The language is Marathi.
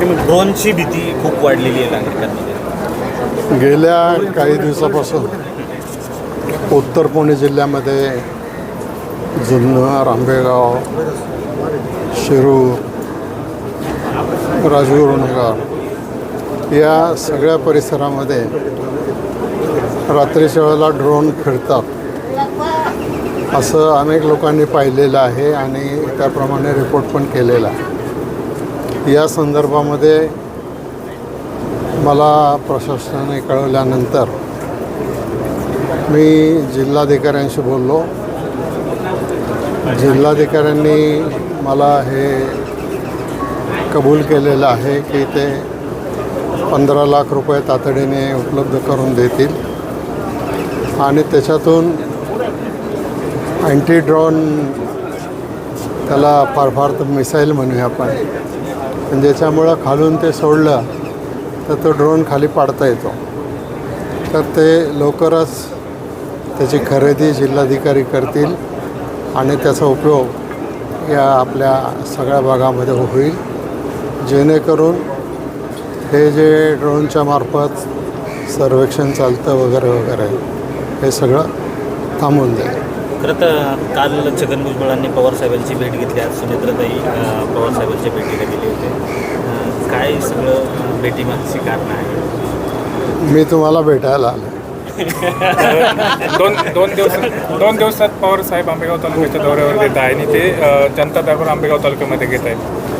ड्रोनची भीती खूप वाढलेली आहे नागरिकांमध्ये. गेल्या काही दिवसापासून उत्तर पुणे जिल्ह्यामध्ये जुन्नर आंबेगाव शिरूर राजगुरुनगर या सगळ्या परिसरामध्ये रात्रीच्या वेळेला ड्रोन फिरतात. असं अनेक लोकांनी पाहिलेलं आहे आणि त्याप्रमाणे रिपोर्ट पण केलेला आहे. या संदर्भामध्ये मला प्रशासनाने कळवल्यानंतर मी जिल्हाधिकाऱ्यांशी बोललो. जिल्हाधिकाऱ्यांनी मला हे कबूल केलेलं आहे की ते पंधरा लाख रुपये तातडीने उपलब्ध करून देतील. आणि त्याच्यातून अँटी ड्रोन त्याला फार फार तर मिसाईल म्हणूया आपण. पण ज्याच्यामुळं खालून ते सोडलं तर तो ड्रोन खाली पाडता येतो. तर ते लवकरच त्याची खरेदी जिल्हाधिकारी करतील आणि त्याचा उपयोग या आपल्या सगळ्या भागामध्ये होईल. जेणेकरून हे जे ड्रोनच्या मार्फत सर्वेक्षण चालतं वगैरे वगैरे हे सगळं थांबून जाईल. खरं तर काल छगन भुजबळांनी पवारसाहेबांची भेट घेतली आज सुनेत्राताई पवारसाहेबांच्या भेटीला गेले होते. काय सगळं भेटीमागची कारणं आहे मी तुम्हाला भेटायला आलो. दोन दोन दिवस दोन दिवसात पवार साहेब आंबेगाव तालुक्याच्या दौऱ्यावर येत आहे आणि ते जनता दरबार आंबेगाव तालुक्यामध्ये घेत आहेत.